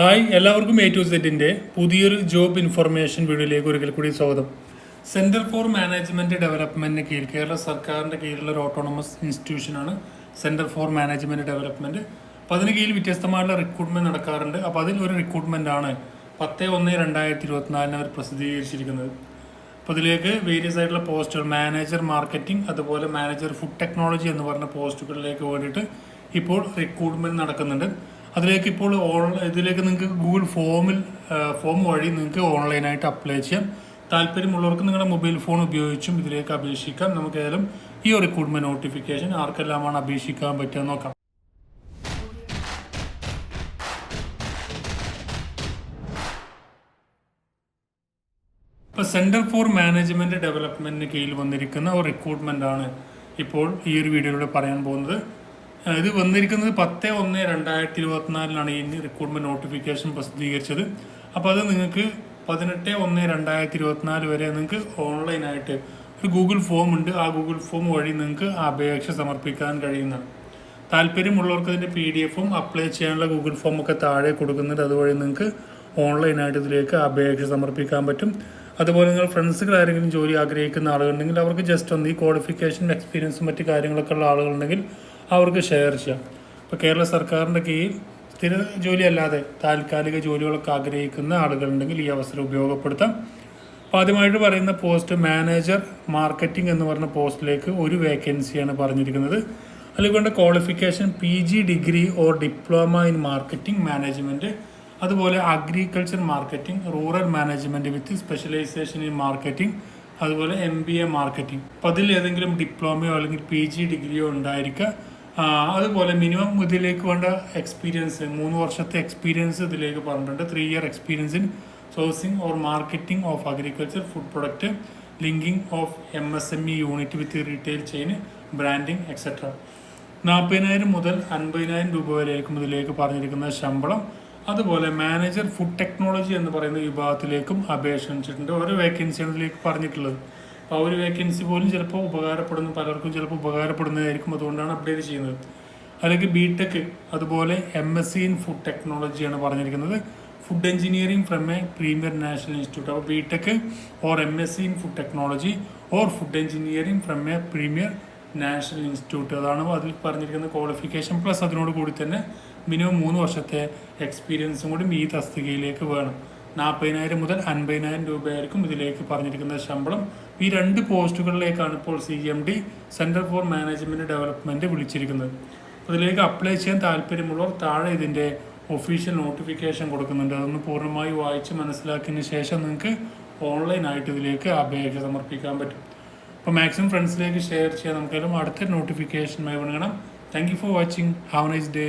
Hi എല്ലാവർക്കും A to സെറ്റിന്റെ പുതിയൊരു ജോബ് ഇൻഫർമേഷൻ വീഡിയോയിലേക്ക് ഒരിക്കൽ കൂടി സ്വാഗതം. സെന്റർ ഫോർ മാനേജ്മെന്റ് ഡെവലപ്മെന്റിന് കീഴിൽ കേരള സർക്കാരിന്റെ കീഴിലുള്ള ഒരു ഓട്ടോണമസ് ഇൻസ്റ്റിറ്റ്യൂഷനാണ് സെന്റർ ഫോർ മാനേജ്മെന്റ് ഡെവലപ്മെന്റ് അപ്പോൾ അതിന് കീഴിൽ വ്യത്യസ്തമായുള്ള റിക്രൂട്ട്മെന്റ് നടക്കാറുണ്ട്. അപ്പോൾ അതിൽ ഒരു റിക്രൂട്ട്മെന്റ് ആണ് പത്ത് ഒന്ന് രണ്ടായിരത്തി ഇരുപത്തിനാലിന് അവർ പ്രസിദ്ധീകരിച്ചിരിക്കുന്നത്. അപ്പോൾ ഇതിലേക്ക് വേരിയസ് ആയിട്ടുള്ള പോസ്റ്റുകൾ മാനേജർ മാർക്കറ്റിംഗ് അതുപോലെ മാനേജർ ഫുഡ് ടെക്നോളജി എന്ന് പറഞ്ഞ പോസ്റ്റുകളിലേക്ക് വേണ്ടിയിട്ട് ഇപ്പോൾ റിക്രൂട്ട്മെന്റ് നടക്കുന്നുണ്ട്. അതിലേക്ക് ഇപ്പോൾ ഓൺ ഇതിലേക്ക് നിങ്ങൾക്ക് ഗൂഗിൾ ഫോമിൽ ഫോം വഴി നിങ്ങൾക്ക് ഓൺലൈനായിട്ട് അപ്ലൈ ചെയ്യാം. താല്പര്യമുള്ളവർക്ക് നിങ്ങളുടെ മൊബൈൽ ഫോൺ ഉപയോഗിച്ചും ഇതിലേക്ക് അപേക്ഷിക്കാം. നമുക്ക് ഏതായാലും ഈ റിക്രൂട്ട്മെന്റ് നോട്ടിഫിക്കേഷൻ ആർക്കെല്ലാമാണ് അപേക്ഷിക്കാൻ പറ്റുക നോക്കാം. ഇപ്പോൾ സെന്റർ ഫോർ മാനേജ്മെന്റ് ഡെവലപ്മെന്റിന് കീഴിൽ വന്നിരിക്കുന്ന ഒരു റിക്രൂട്ട്മെന്റ് ആണ് ഇപ്പോൾ ഈ ഒരു വീഡിയോയിലൂടെ പറയാൻ പോകുന്നത്. ഇത് വന്നിരിക്കുന്നത് പത്ത് ഒന്ന് രണ്ടായിരത്തി ഇരുപത്തിനാലിലാണ് ഈ റിക്രൂട്ട്മെന്റ് നോട്ടിഫിക്കേഷൻ പ്രസിദ്ധീകരിച്ചത്. അപ്പോൾ അത് നിങ്ങൾക്ക് പതിനെട്ട് ഒന്ന് രണ്ടായിരത്തി ഇരുപത്തിനാല് വരെ നിങ്ങൾക്ക് ഓൺലൈനായിട്ട് ഒരു ഗൂഗിൾ ഫോം ഉണ്ട്. ആ ഗൂഗിൾ ഫോം വഴി നിങ്ങൾക്ക് അപേക്ഷ സമർപ്പിക്കാൻ കഴിയുന്നതാണ്. താല്പര്യമുള്ളവർക്ക് അതിന്റെ പി ഡി എഫും അപ്ലൈ ചെയ്യാനുള്ള ഗൂഗിൾ ഒക്കെ താഴെ കൊടുക്കുന്നുണ്ട്. അതുവഴി നിങ്ങൾക്ക് ഓൺലൈനായിട്ട് ഇതിലേക്ക് അപേക്ഷ സമർപ്പിക്കാൻ പറ്റും. അതുപോലെ നിങ്ങൾ ഫ്രണ്ട്സുകൾ ആരെങ്കിലും ജോലി ആഗ്രഹിക്കുന്ന ആളുകളുണ്ടെങ്കിൽ അവർക്ക് ജസ്റ്റ് ഒന്ന് ഈ ക്വാളിഫിക്കേഷൻ എക്സ്പീരിയൻസും മറ്റു കാര്യങ്ങളൊക്കെ ഉള്ള ആളുകളുണ്ടെങ്കിൽ അവർക്ക് ഷെയർ ചെയ്യാം. ഇപ്പോൾ കേരള സർക്കാരിന്റെ കീഴിൽ സ്ഥിര ജോലി അല്ലാതെ താൽക്കാലിക ജോലികളൊക്കെ ആഗ്രഹിക്കുന്ന ആളുകളുണ്ടെങ്കിൽ ഈ അവസരം ഉപയോഗപ്പെടുത്താം. അപ്പോൾ ആദ്യമായിട്ട് പറയുന്ന പോസ്റ്റ് മാനേജർ മാർക്കറ്റിംഗ് എന്ന് പറഞ്ഞ പോസ്റ്റിലേക്ക് ഒരു വേക്കൻസിയാണ് പറഞ്ഞിരിക്കുന്നത്. അതുകൊണ്ട് qualification P G degree or diploma in marketing management അതുപോലെ agriculture marketing rural management with specialisation in marketing അതുപോലെ എം ബി എ മാർക്കറ്റിംഗ് അപ്പോൾ അതിൽ ഏതെങ്കിലും ഡിപ്ലോമയോ അല്ലെങ്കിൽ പി ജി ഡിഗ്രിയോ ഉണ്ടായിരിക്കുക അതുപോലെ മിനിമം ഇതിലേക്ക് വേണ്ട എക്സ്പീരിയൻസ് മൂന്ന് വർഷത്തെ എക്സ്പീരിയൻസ് ഇതിലേക്ക് പറഞ്ഞിട്ടുണ്ട്. Three year experience in sourcing or marketing of agriculture food product linking of M S M E unit with retail chain branding etcetera നാൽപ്പതിനായിരം മുതൽ അൻപതിനായിരം രൂപ വരെയായിരിക്കും ഇതിലേക്ക് പറഞ്ഞിരിക്കുന്ന ശമ്പളം. അതുപോലെ മാനേജർ ഫുഡ് ടെക്നോളജി എന്ന് പറയുന്ന വിഭാഗത്തിലേക്കും അപേക്ഷ വെച്ചിട്ടുണ്ട് ഓരോ വേക്കൻസിയാണ് ഇതിലേക്ക് പറഞ്ഞിട്ടുള്ളത്. അപ്പോൾ ആ ഒരു വേക്കൻസി പോലും ചിലപ്പോൾ ഉപകാരപ്പെടുന്ന പലർക്കും ചിലപ്പോൾ ഉപകാരപ്പെടുന്നതായിരിക്കും. അതുകൊണ്ടാണ് അപ്ഡേറ്റ് ചെയ്യുന്നത്. അല്ലെങ്കിൽ ബി ടെക് അതുപോലെ M S C in food ടെക്നോളജിയാണ് പറഞ്ഞിരിക്കുന്നത്. Food engineering from a premier national institute അപ്പോൾ B tech or M S C in food technology or food engineering from a premier national institute അതാണ് അതിൽ പറഞ്ഞിരിക്കുന്ന qualification plus അതിനോട് കൂടി തന്നെ minimum മൂന്ന് വർഷത്തെ എക്സ്പീരിയൻസും കൂടി ഈ തസ്തികയിലേക്ക് വേണം. നാൽപ്പതിനായിരം മുതൽ അൻപതിനായിരം രൂപയായിരിക്കും ഇതിലേക്ക് പറഞ്ഞിരിക്കുന്ന ശമ്പളം. ഈ രണ്ട് പോസ്റ്റുകളിലേക്കാണ് ഇപ്പോൾ C M D centre for management development വിളിച്ചിരിക്കുന്നത്. അതിലേക്ക് അപ്ലൈ ചെയ്യാൻ താല്പര്യമുള്ളവർ താഴെ ഇതിന്റെ ഒഫീഷ്യൽ നോട്ടിഫിക്കേഷൻ കൊടുക്കുന്നുണ്ട്. അതൊന്ന് പൂർണമായി വായിച്ച് മനസ്സിലാക്കിയതിന് ശേഷം നിങ്ങൾക്ക് ഓൺലൈനായിട്ട് ഇതിലേക്ക് അപേക്ഷ സമർപ്പിക്കാൻ പറ്റും. അപ്പോൾ മാക്സിമം ഫ്രണ്ട്സിലേക്ക് ഷെയർ ചെയ്യാൻ നമുക്കെല്ലാം അടുത്ത നോട്ടിഫിക്കേഷനുമായി വിളിക്കണം thank you for watching have nice day